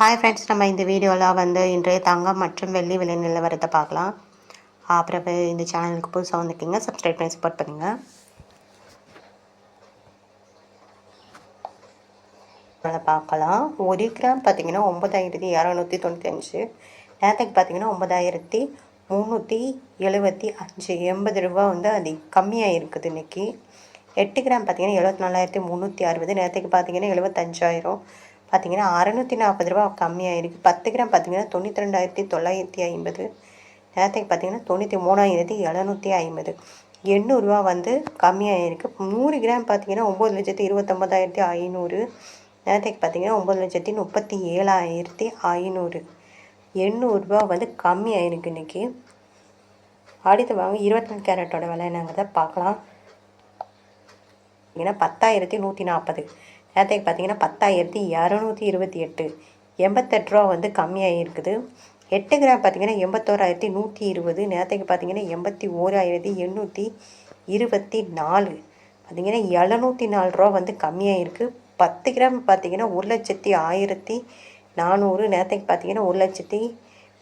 Hi friends நம்ம இந்த வீடியோவில் வந்து இன்றைய தங்கம் மற்றும் வெள்ளி விலை நிலவரத்தை பார்க்கலாம். அப்புறம் இந்த சேனலுக்கு புதுசாக வந்துருக்கீங்க சப்ஸ்கிரைப் பண்ணி சப்போர்ட் பண்ணுங்கள் பார்க்கலாம். ஒரு கிராம் பார்த்தீங்கன்னா ஒன்பதாயிரத்தி இரநூத்தி தொண்ணூற்றி அஞ்சு. நேரத்துக்கு பார்த்தீங்கன்னா ஒம்பதாயிரத்தி முந்நூற்றி எழுபத்தி அஞ்சு. எண்பது ரூபா வந்து அது கம்மியாக இருக்குது இன்னைக்கு. எட்டு கிராம் பார்த்தீங்கன்னா எழுபத்தி நாலாயிரத்தி முந்நூற்றி அறுபது. நேரத்துக்கு பார்த்தீங்கன்னா எழுபத்தஞ்சாயிரம் பார்த்திங்கன்னா அறநூற்றி நாற்பது ரூபா கம்மியாக இருக்குது பத்து கிராம் பார்த்தீங்கன்னா தொண்ணூற்றி ரெண்டாயிரத்தி தொள்ளாயிரத்தி ஐம்பது. நேரத்துக்கு பார்த்தீங்கன்னா தொண்ணூற்றி மூணாயிரத்தி எழுநூற்றி ஐம்பது. எண்ணூறுரூவா வந்து கம்மியாக இருக்குது நூறு கிராம் பார்த்தீங்கன்னா ஒம்பது லட்சத்தி இருபத்தொம்பதாயிரத்தி ஐநூறு. நேரத்துக்கு பார்த்தீங்கன்னா ஒம்பது லட்சத்தி முப்பத்தி ஏழாயிரத்தி ஐநூறு. எண்ணூறுரூவா வந்து கம்மியாயிருக்கு இன்றைக்கி அடுத்து வாங்க இருபத்தி நாலு கேரட்டோட விலை என்னங்கிறத பார்க்கலாம். ஏன்னா பத்தாயிரத்தி நூற்றி நாற்பது. நேரத்துக்கு பார்த்தீங்கன்னா பத்தாயிரத்தி இரநூத்தி இருபத்தி எட்டு. எண்பத்தெட்டு ரூபா வந்து கம்மியாக இருக்குது. எட்டு கிராம் பார்த்தீங்கன்னா எண்பத்தோராயிரத்தி நூற்றி இருபது. நேரத்துக்கு பார்த்தீங்கன்னா எண்பத்தி ஓராயிரத்தி எண்ணூற்றி இருபத்தி நாலு. பார்த்தீங்கன்னா எழுநூற்றி நாலு ரூபா வந்து கம்மியாக இருக்குது பத்து கிராம் பார்த்தீங்கன்னா ஒரு லட்சத்தி ஆயிரத்தி நானூறு. நேரத்துக்கு பார்த்தீங்கன்னா ஒரு லட்சத்தி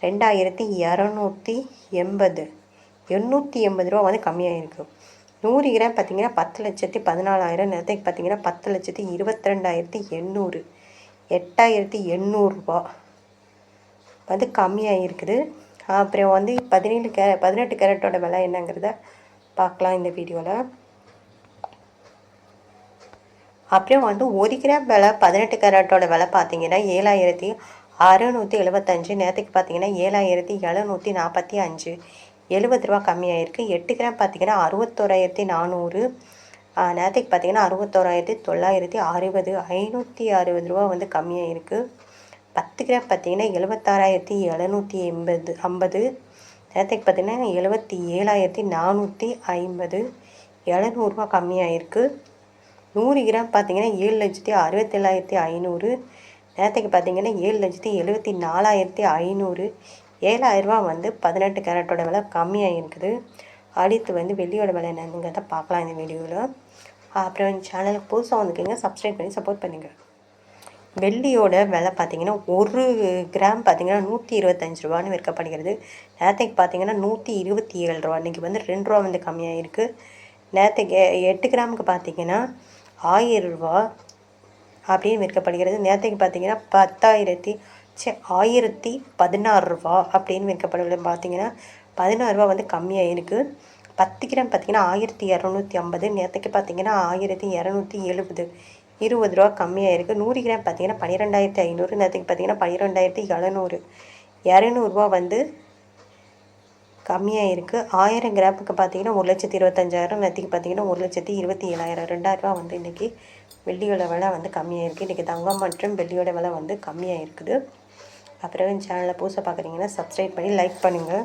ரெண்டாயிரத்தி இரநூத்தி எண்பது. எண்ணூற்றி எண்பது ரூபா வந்து கம்மியாக இருக்குது நூறு கிராம் பார்த்தீங்கன்னா பத்து லட்சத்தி பதினாலாயிரம் நேரத்துக்கு பார்த்தீங்கன்னா பத்து லட்சத்தி இருபத்தி ரெண்டாயிரத்தி எண்ணூறு. எட்டாயிரத்தி எண்ணூறுரூவா வந்து கம்மியாக இருக்குது அப்புறம் வந்து பதினேழு கே பதினெட்டு கேரட்டோட விலை என்னங்கிறத பார்க்கலாம் இந்த வீடியோவில் அப்புறம் வந்து ஒரு கிராம் விலை பதினெட்டு கேரட்டோட விலை பார்த்தீங்கன்னா ஏழாயிரத்தி அறுநூற்றி எழுபத்தஞ்சு நேரத்துக்கு பார்த்தீங்கன்னா ஏழாயிரத்தி எழுநூற்றி நாற்பத்தி அஞ்சு. எழுபது ரூபா கம்மியாயிருக்கு. எட்டு கிராம் பார்த்திங்கன்னா அறுபத்தோராயிரத்தி நானூறு. நேரத்துக்கு பார்த்தீங்கன்னா அறுபத்தோராயிரத்தி தொள்ளாயிரத்தி அறுபது. ஐநூற்றி அறுபது ரூபா வந்து கம்மியாயிருக்கு. பத்து கிராம் பார்த்திங்கன்னா எழுபத்தாறாயிரத்தி எழுநூற்றி எண்பது ஐம்பது. நேரத்துக்கு பார்த்தீங்கன்னா எழுபத்தி ஏழாயிரத்தி நானூற்றி ஐம்பது. எழுநூறுபா கம்மியாயிருக்கு. நூறு கிராம் பார்த்திங்கன்னா ஏழு லட்சத்தி அறுபத்தேழாயிரத்தி ஐநூறு. நேரத்துக்கு பார்த்தீங்கன்னா ஏழு லட்சத்தி எழுபத்தி நாலாயிரத்தி ஐநூறு. ஏழாயிரரூபா வந்து பதினெட்டு கேரட்டோட விலை கம்மியாக இருக்குது. அடுத்து வந்து வெள்ளியோட விலை என்னங்கிறத பார்க்கலாம் இந்த வீடியோவில். அப்புறம் சேனலுக்கு புதுசாக வந்துக்கிங்க சப்ஸ்கிரைப் பண்ணி சப்போர்ட் பண்ணுங்கள் வெள்ளியோட விலை பார்த்தீங்கன்னா ஒரு கிராம் பார்த்தீங்கன்னா நூற்றி இருபத்தஞ்சு ரூபான்னு விற்கப்படுகிறது. நேரத்துக்கு பார்த்தீங்கன்னா நூற்றி இருபத்தி ஏழு ரூபா. இன்றைக்கி வந்து ரெண்டு ரூபா வந்து கம்மியாக இருக்குது நேரத்துக்கு எட்டு கிராமுக்கு பார்த்தீங்கன்னா ஆயிரம் ரூபா அப்படின்னு விற்கப்படுகிறது. நேரத்துக்கு பார்த்தீங்கன்னா பத்தாயிரத்தி சே ஆயிரத்தி பதினாறு ரூபா அப்படின்னு விற்கப்படுகிறது. பார்த்தீங்கன்னா பதினாறு ரூபா வந்து கம்மியாக இருக்குது பத்து கிராம் பார்த்தீங்கன்னா ஆயிரத்தி இரநூத்தி ஐம்பது. நேரத்துக்கு பார்த்தீங்கன்னா ஆயிரத்தி இரநூத்தி எழுபது. இருபது ரூபா கம்மியாக இருக்குது நூறு கிராம் பார்த்தீங்கன்னா பன்னிரெண்டாயிரத்தி ஐநூறு. நேரத்துக்கு பார்த்தீங்கன்னா பன்னிரெண்டாயிரத்தி எழுநூறு. இரநூறுவா வந்து கம்மியாக இருக்குது ஆயிரம் கிராமுக்கு பார்த்தீங்கன்னா ஒரு லட்சத்தி இருபத்தஞ்சாயிரம் நத்திக்கு பார்த்தீங்கன்னா ஒரு லட்சத்தி இருபத்தி ஏழாயிரம் ரெண்டாயிரரூபா வந்து இன்றைக்கி வெள்ளியோட விலை வந்து கம்மியாக இருக்குது இன்றைக்கி தங்கம் மற்றும் வெள்ளியோட விலை வந்து கம்மியாக இருக்குது. அப்புறம் சேனலை புதுசாக பார்க்குறீங்கன்னா சப்ஸ்கிரைப் பண்ணி லைக் பண்ணுங்கள்